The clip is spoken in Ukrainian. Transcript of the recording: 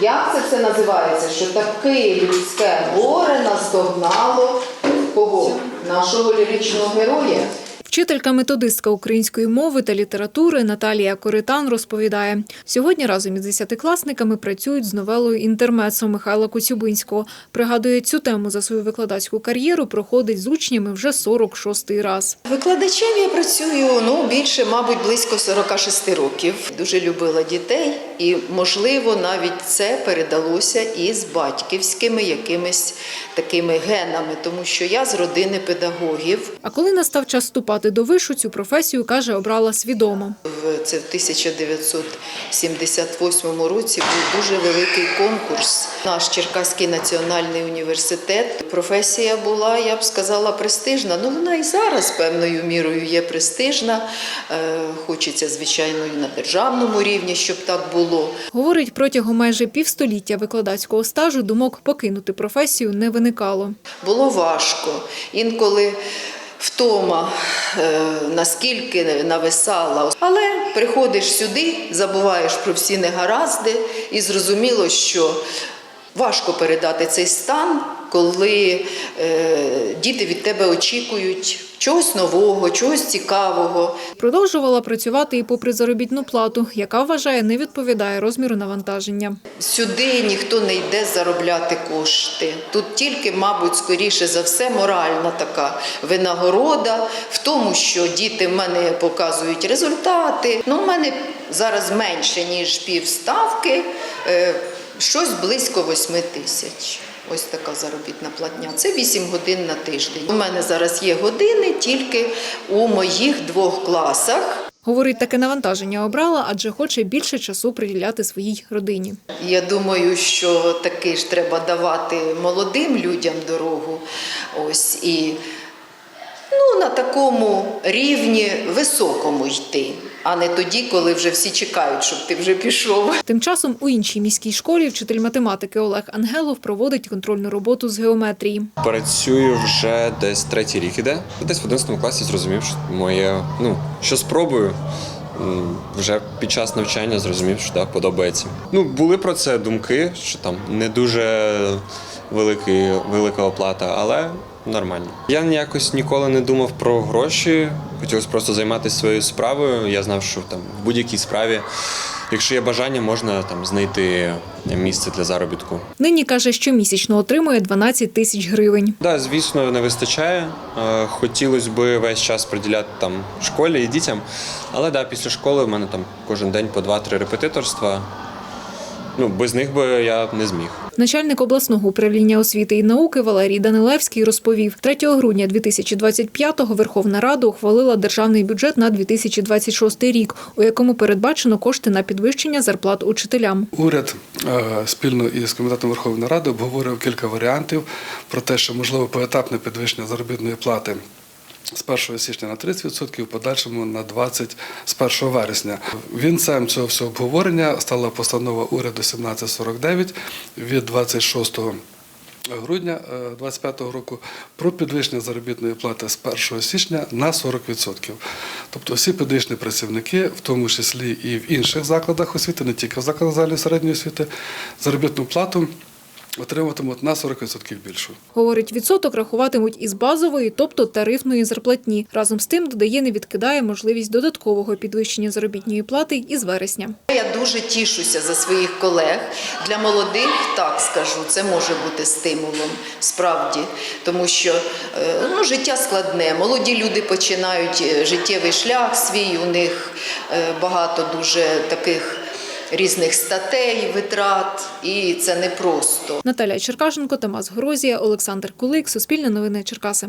Як це все називається? Що таке людське горе наздогнало кого? Нашого ліричного героя. Вчителька методистка української мови та літератури Наталія Коритан розповідає, сьогодні разом із десятикласниками працюють з новелою інтермецо Михайла Коцюбинського. Пригадує, цю тему за свою викладацьку кар'єру проходить з учнями вже 46-й раз. Викладачем я працюю ну більше, мабуть, близько 46 років. Дуже любила дітей, і можливо навіть це передалося із батьківськими якимись такими генами, тому що я з родини педагогів. А коли настав час вступати до вишу, цю професію каже, обрала свідомо. Це в 1978 році був дуже великий конкурс. Наш Черкаський національний університет. Професія була, я б сказала, престижна. Ну вона і зараз певною мірою є престижна. Е, Хочеться, звичайно, і на державному рівні, щоб так було. Говорить, протягом майже півстоліття викладацького стажу думок покинути професію не виникало. Було важко. Інколи втома е, наскільки нависала. Але приходиш сюди, забуваєш про всі негаразди, і зрозуміло, що важко передати цей стан, коли е, діти від тебе очікують чогось нового, чогось цікавого. Продовжувала працювати і попри заробітну плату, яка вважає не відповідає розміру навантаження. Сюди ніхто не йде заробляти кошти. Тут тільки, мабуть, скоріше за все, моральна така винагорода в тому, що діти в мене показують результати. Ну, в мене зараз менше, ніж півставки, е, щось близько 8 тисяч. Ось така заробітна платня. Це 8 годин на тиждень. У мене зараз є години тільки у моїх двох класах. Говорить, таке навантаження обрала, адже хоче більше часу приділяти своїй родині. Я думаю, що таки ж треба давати молодим людям дорогу. Ось і ну, на такому рівні високому йти, а не тоді, коли вже всі чекають, щоб ти вже пішов. Тим часом у іншій міській школі вчитель математики Олег Ангелов проводить контрольну роботу з геометрії. Працюю вже десь третій рік іде. Десь в 11 класі зрозумів, що моє, ну, що спробую. Вже під час навчання зрозумів, що так, подобається. Ну, були про це думки, що там не дуже великий, велика оплата, але нормально. Я ніякось ніколи не думав про гроші. Хотілося просто займатися своєю справою. Я знав, що там в будь-якій справі, якщо є бажання, можна там знайти місце для заробітку. Нині каже, щомісячно отримує 12 тисяч гривень. Да, звісно, не вистачає. Е, Хотілося б весь час приділяти там школі і дітям. Але да, після школи в мене там кожен день по 2-3 репетиторства. Ну, без них би я не зміг. Начальник обласного управління освіти і науки Валерій Данилевський розповів, 3 грудня 2025-го Верховна Рада ухвалила державний бюджет на 2026 рік, у якому передбачено кошти на підвищення зарплат учителям. Уряд е, спільно із комітетом Верховної Ради обговорив кілька варіантів про те, що можливо поетапне підвищення заробітної плати. З 1 січня на 30%, в подальшому на 20% з 1 вересня. Вінцем цього всього обговорення стала постанова уряду 1749 від 26 грудня 2025 року про підвищення заробітної плати з 1 січня на 40%. Тобто всі педагогічні працівники, в тому числі і в інших закладах освіти, не тільки в закладах загальної середньої освіти, заробітну плату отримуватимуть на 40% більшу. Говорить, відсоток рахуватимуть із базової, тобто тарифної зарплатні. Разом з тим, додає, не відкидає можливість додаткового підвищення заробітної плати із вересня. Я дуже тішуся за своїх колег. Для молодих, так скажу, це може бути стимулом, справді, тому що е, ну, життя складне. Молоді люди починають е, життєвий шлях свій, у них е, багато дуже таких різних статей, витрат, і це непросто. Наталя Черкашенко, Тамас Горозія, Олександр Кулик, Суспільне новини Черкаси.